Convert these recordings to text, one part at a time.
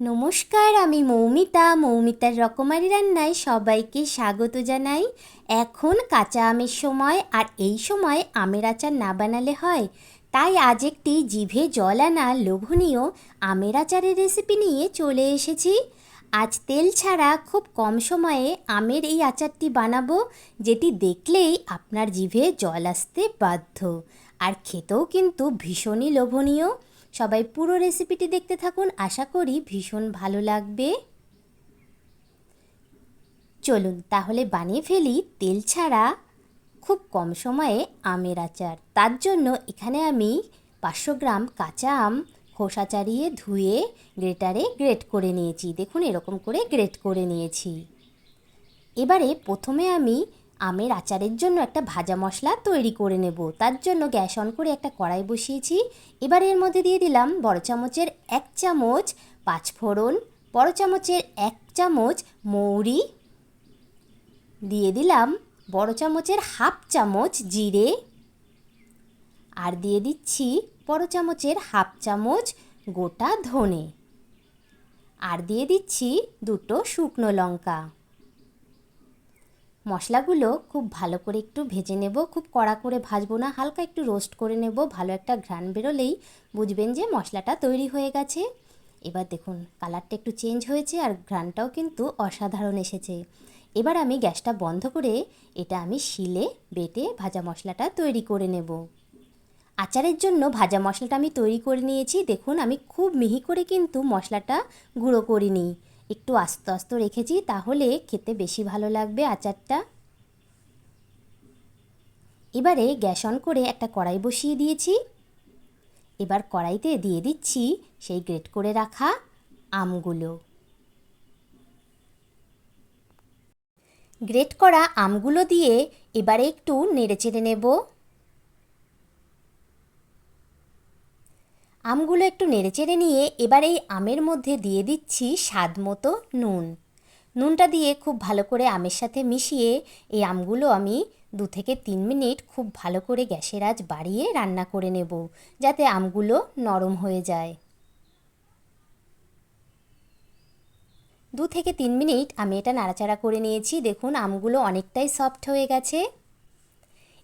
নমস্কার, আমি মৌমিতা। মৌমিতার রকমারি রান্নায় সবাইকে স্বাগত জানাই। এখন কাঁচা আমের সময়, আর এই সময় আমের আচার না বানালে হয়। তাই আজ একটি জিভে জল আনা লোভনীয় আমের আচারের রেসিপি নিয়ে চলে এসেছি। আজ তেল ছাড়া খুব কম সময়ে আমের এই আচারটি বানাবো, যেটি দেখলেই আপনার জিভে জল আসতে বাধ্য। আর খেতেও কিন্তু ভীষণই লোভনীয়। সবাই পুরো রেসিপিটি দেখতে থাকুন। আশা করি ভীষণ ভালো লাগবে। চলুন তাহলে বানিয়ে ফেলি তেল ছাড়া খুব কম সময়ে আমের আচার। তার জন্য এখানে আমি পাঁচশো গ্রাম কাঁচা আম খোসা চাড়িয়ে ধুয়ে গ্রেটারে গ্রেট করে নিয়েছি। দেখুন এরকম করে গ্রেট করে নিয়েছি। এবারে প্রথমে আমি আমের আচারের জন্য একটা ভাজা মশলা তৈরি করে নেব। তার জন্য গ্যাস অন করে একটা কড়াই বসিয়েছি। এবার এর মধ্যে দিয়ে দিলাম বড় চামচের এক চামচ পাঁচফোড়ন বড় চামচের এক চামচ মৌরি, দিয়ে দিলাম বড় চামচের হাফ চামচ জিরে, আর দিয়ে দিচ্ছি বড় চামচের হাফ চামচ গোটা ধনে। আর দিয়ে দিচ্ছি দুটো শুকনো লঙ্কা। মশলাগুলো খুব ভালো করে একটু ভেজে নেব, খুব কড়া করে ভাজবো না, হালকা একটু রোস্ট করে নেব, ভালো একটা ঘ্রাণ বেরোলেই বুঝবেন যে মশলাটা তৈরি হয়ে গেছে। এবার দেখুন কালারটা একটু চেঞ্জ হয়েছে আর ঘ্রাণটাও কিন্তু অসাধারণ এসেছে। এবার আমি গ্যাসটা বন্ধ করে এটা আমি শিলে বেটে ভাজা মশলাটা তৈরি করে নেব। আচারের জন্য ভাজা মশলাটা আমি তৈরি করে নিয়েছি, দেখুন আমি খুব মিহি করে কিন্তু মশলাটা গুঁড়ো করিনি। একটু আস্তে আস্তে রেখেছি, তাহলে খেতে বেশি ভালো লাগবে আচারটা। এবারে গ্যাস অন করে একটা কড়াই বসিয়ে দিয়েছি। এবার কড়াইতে দিয়ে দিচ্ছি সেই গ্রেট করে রাখা আমগুলো। গ্রেট করা আমগুলো দিয়ে এবারে একটু নেড়ে চেড়ে নেব। আমগুলো একটু নেড়েচেড়ে নিয়ে এবার এই আমের মধ্যে দিয়ে দিচ্ছি স্বাদ মতো নুন। নুনটা দিয়ে খুব ভালো করে আমের সাথে মিশিয়ে এই আমগুলো আমি দু থেকে তিন মিনিট খুব ভালো করে গ্যাসের আঁচ বাড়িয়ে রান্না করে নেব, যাতে আমগুলো নরম হয়ে যায়। দু থেকে তিন মিনিট আমি এটা নাড়াচাড়া করে নিয়েছি। দেখুন, আমগুলো অনেকটাই সফট হয়ে গেছে।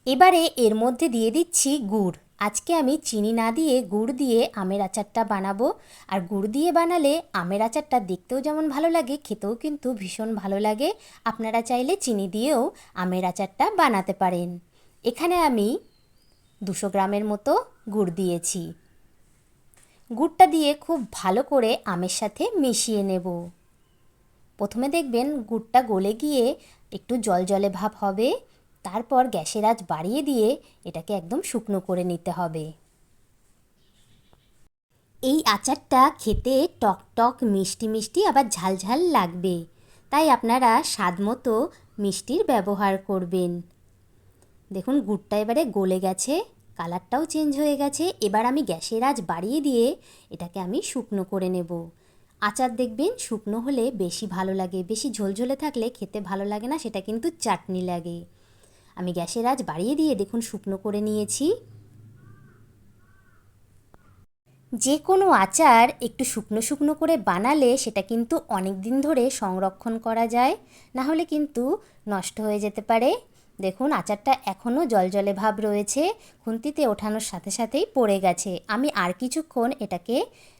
এবারে এর মধ্যে দিয়ে দিচ্ছি গুড়। আজকে আমি চিনি না দিয়ে গুড় দিয়ে আমের আচারটা বানাবো। আর গুড় দিয়ে বানালে আমের আচারটা দেখতেও যেমন ভালো লাগে, খেতেও কিন্তু ভীষণ ভালো লাগে। আপনারা চাইলে চিনি দিয়েও আমের আচারটা বানাতে পারেন। এখানে আমি দুশো গ্রামের মতো গুড় দিয়েছি। গুড়টা দিয়ে খুব ভালো করে আমের সাথে মিশিয়ে নেব। প্রথমে দেখবেন গুড়টা গলে গিয়ে একটু জল জলে ভাব হবে। তারপর গ্যাসের আঁচ বাড়িয়ে দিয়ে এটাকে একদম শুকনো করে নিতে হবে। এই আচারটা খেতে টক টক, মিষ্টি মিষ্টি, আবার ঝাল ঝাল লাগবে। তাই আপনারা স্বাদ মতো মিষ্টির ব্যবহার করবেন। দেখুন, গুড়টা এবারে গলে গেছে, কালারটাও চেঞ্জ হয়ে গেছে। এবার আমি গ্যাসের আঁচ বাড়িয়ে দিয়ে এটাকে আমি শুকনো করে নেব। আচার দেখবেন, শুকনো হলে বেশি ভালো লাগে। বেশি ঝোলঝোলে থাকলে খেতে ভালো লাগে না, সেটা কিন্তু চাটনি লাগে। আমি গ্যাসের আজ বাড়িয়ে দিয়ে দেখুন শুকনো করে নিয়েছি। যে কোনো আচার একটু শুকনো শুকনো করে বানালে সেটা কিন্তু অনেক দিন ধরে সংরক্ষণ করা যায়, না হলে কিন্তু নষ্ট হয়ে যেতে পারে। দেখুন, আচারটা এখনও জলজলে ভাব রয়েছে, খুন্তিতে ওঠানোর সাথে সাথেই পড়ে গেছে। আমি আর কিছুক্ষণ এটাকে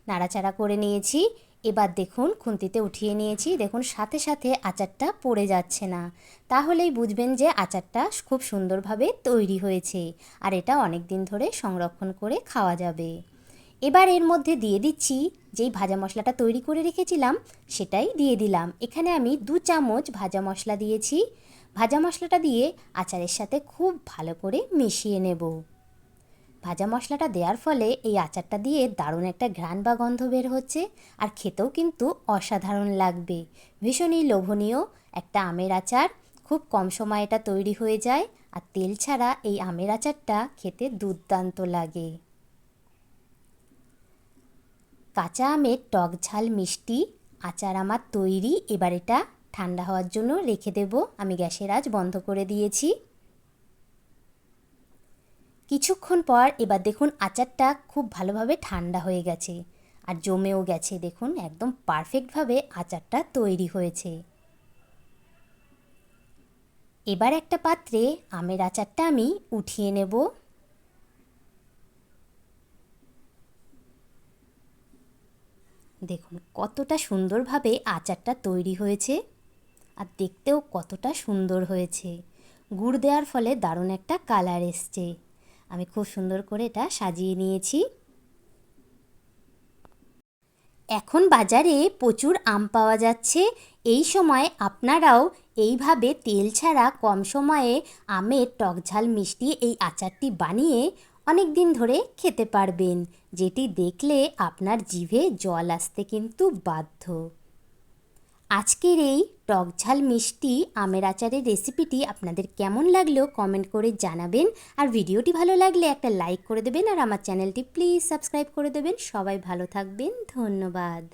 নাড়াচাড়া করে নিয়েছি। এবার দেখুন, খুন্তিতে উঠিয়ে নিয়েছি। দেখুন, সাথে সাথে আচারটা পড়ে যাচ্ছে না। তাহলেই বুঝবেন যে আচারটা খুব সুন্দরভাবে তৈরি হয়েছে আর এটা অনেক দিন ধরে সংরক্ষণ করে খাওয়া যাবে। এবার এর মধ্যে দিয়ে দিচ্ছি, যেই ভাজা মশলাটা তৈরি করে রেখেছিলাম, সেটাই দিয়ে দিলাম। এখানে আমি দু চামচ ভাজা মশলা দিয়েছি। ভাজা মশলাটা দিয়ে আচারের সাথে খুব ভালো করে মিশিয়ে নেব। ভাজা মশলাটা দেওয়ার ফলে এই আচারটা দিয়ে দারুণ একটা ঘ্রাণ বা গন্ধ বের হচ্ছে আর খেতেও কিন্তু অসাধারণ লাগবে। ভীষণই লোভনীয় একটা আমের আচার। খুব কম সময়ে এটা তৈরি হয়ে যায় আর তেল ছাড়া এই আমের আচারটা খেতে দুর্দান্ত লাগে। কাঁচা আমের টক ঝাল মিষ্টি আচার আমার তৈরি। এবার এটা ঠান্ডা হওয়ার জন্য রেখে দেব। আমি গ্যাসের আজ বন্ধ করে দিয়েছি। কিছুক্ষণ পর এবার দেখুন আচারটা খুব ভালোভাবে ঠান্ডা হয়ে গেছে। আর জমেও গেছে, দেখুন, একদম পারফেক্টভাবে আচারটা তৈরি হয়েছে। এবার একটা পাত্রে আমের আচারটা আমি উঠিয়ে নেব। দেখুন, কতটা সুন্দরভাবে আচারটা তৈরি হয়েছে আর দেখতেও কতটা সুন্দর হয়েছে। গুড় দেওয়ার ফলে দারুণ একটা কালার এসছে। আমি খুব সুন্দর করে এটা সাজিয়ে নিয়েছি। এখন বাজারে প্রচুর আম পাওয়া যাচ্ছে। এই সময় আপনারাও এইভাবে তেল ছাড়া কম সময়ে আমের টকঝাল মিষ্টি এই আচারটি বানিয়ে অনেক দিন ধরে খেতে পারবেন, যেটি দেখলে আপনার জিভে জল আসতে কিন্তু বাধ্য। আজকের এই টকঝাল মিষ্টি আমের আচারের রেসিপিটি আপনাদের কেমন লাগল কমেন্ট করে জানাবেন। আর ভিডিওটি ভালো লাগলে একটা লাইক করে দেবেন আর আমার চ্যানেলটি প্লিজ সাবস্ক্রাইব করে দেবেন। সবাই ভালো থাকবেন। ধন্যবাদ।